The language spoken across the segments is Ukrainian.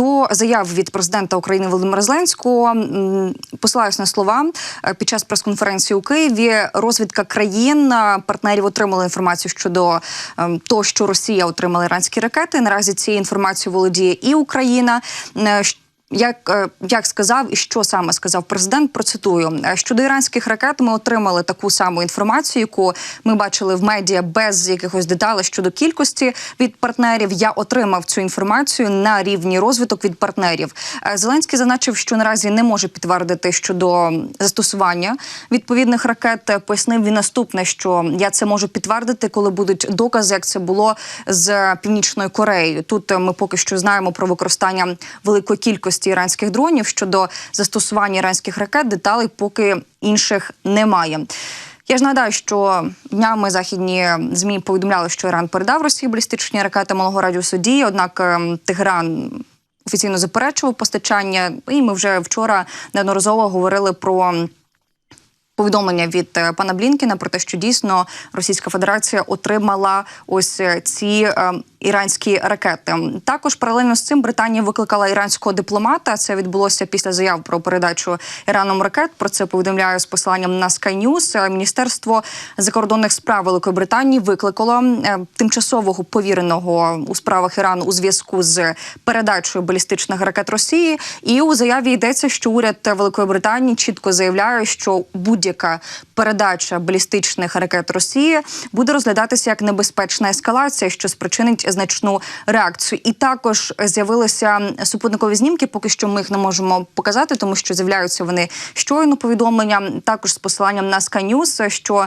до заяв від президента України Володимира Зеленського посилаюсь на слова е, під час прес-конференції у Києві. Розвідка країн е, партнерів отримала інформацію щодо е, того, що Росія отримала іранські ракети. Наразі цією інформацією володіє і Україна. Як, е, як сказав і що саме сказав президент, процитую щодо іранських ракет. Ми отримали таку саму інформацію, яку ми бачили в медіа без якихось деталей щодо кількості від партнерів. Я отримав цю інформацію на рівні розвиток від партнерів. Е, Зеленський зазначив, що наразі не може підтвердити щодо застосування відповідних ракет. Пояснив він наступне, що я це можу підтвердити, коли будуть докази, як це було з північною Кореєю. Тут е, ми поки що знаємо про використання великої кількості іранських дронів щодо застосування іранських ракет. Деталей поки інших немає. Я ж нагадаю, що днями західні змі повідомляли, що Іран передав Росії балістичні ракети малого радіусу дії. Однак ем, Тегеран офіційно заперечував постачання. І ми вже вчора неодноразово говорили про повідомлення від е, пана Блінкіна про те, що дійсно Російська Федерація отримала ось е, ці е, іранські ракети. Також паралельно з цим Британія викликала іранського дипломата. Це відбулося після заяв про передачу Іраном ракет. Про це повідомляю з посиланням на Sky News. Е, Міністерство закордонних справ Великої Британії викликало е, тимчасового повіреного у справах Ірану у зв'язку з передачею балістичних ракет Росії. І у заяві йдеться, що уряд Великої Британії чітко заявляє, що будь-яка передача балістичних ракет Росії буде розглядатися як небезпечна ескалація, що спричинить значну реакцію. І також з'явилися супутникові знімки. Поки що ми їх не можемо показати, тому що з'являються вони щойно повідомлення. Також з посиланням на Sky News, що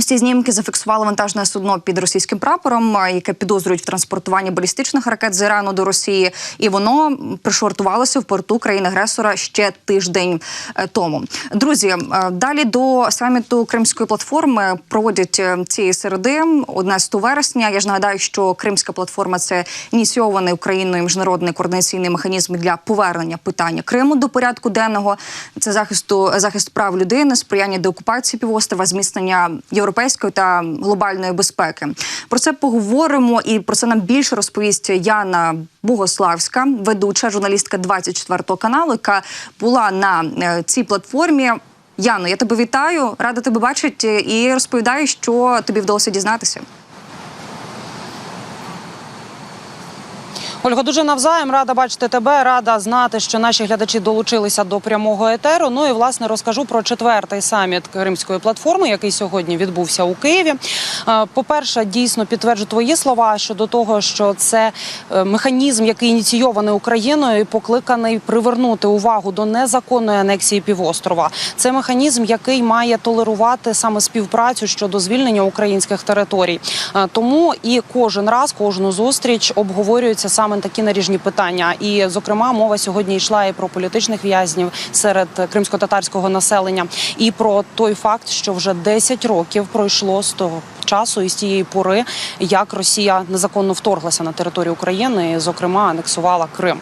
Ось ці знімки зафіксувало вантажне судно під російським прапором, яке підозрюють в транспортуванні балістичних ракет з Ірану до Росії, і воно пришвартувалося в порту країни-агресора ще тиждень е, тому. Друзі, е, далі до саміту Кримської платформи проводять е, цієї середи, 11 вересня. Я ж нагадаю, що Кримська платформа це ініційований Україною міжнародний координаційний механізм для повернення питання Криму до порядку денного. Це захисту захист прав людини, сприяння деокупації півострова, зміцнення європейської та глобальної безпеки. Про це поговоримо і про це нам більше розповість Яна Богославська, ведуча журналістка 24 каналу, яка була на е, цій платформі. Яно, я тебе вітаю, рада тебе бачити і розповідаю, що тобі вдалося дізнатися. Ольга, дуже навзаєм рада бачити тебе. Рада знати, що наші глядачі долучилися до прямого етеру. Ну і власне розкажу про четвертий саміт Кримської платформи, який сьогодні відбувся у Києві. По-перше, дійсно підтверджу твої слова щодо того, що це е, механізм, який ініційований Україною, і покликаний привернути увагу до незаконної анексії півострова. Це механізм, який має толерувати саме співпрацю щодо звільнення українських територій. Тому і кожен раз, кожну зустріч обговорюються саме такі наріжні питання. І, зокрема, мова сьогодні йшла і про політичних в'язнів серед кримсько-татарського населення, і про той факт, що вже 10 років пройшло з того часу і з тієї пори, як Росія незаконно вторглася на територію України, і, зокрема, анексувала Крим.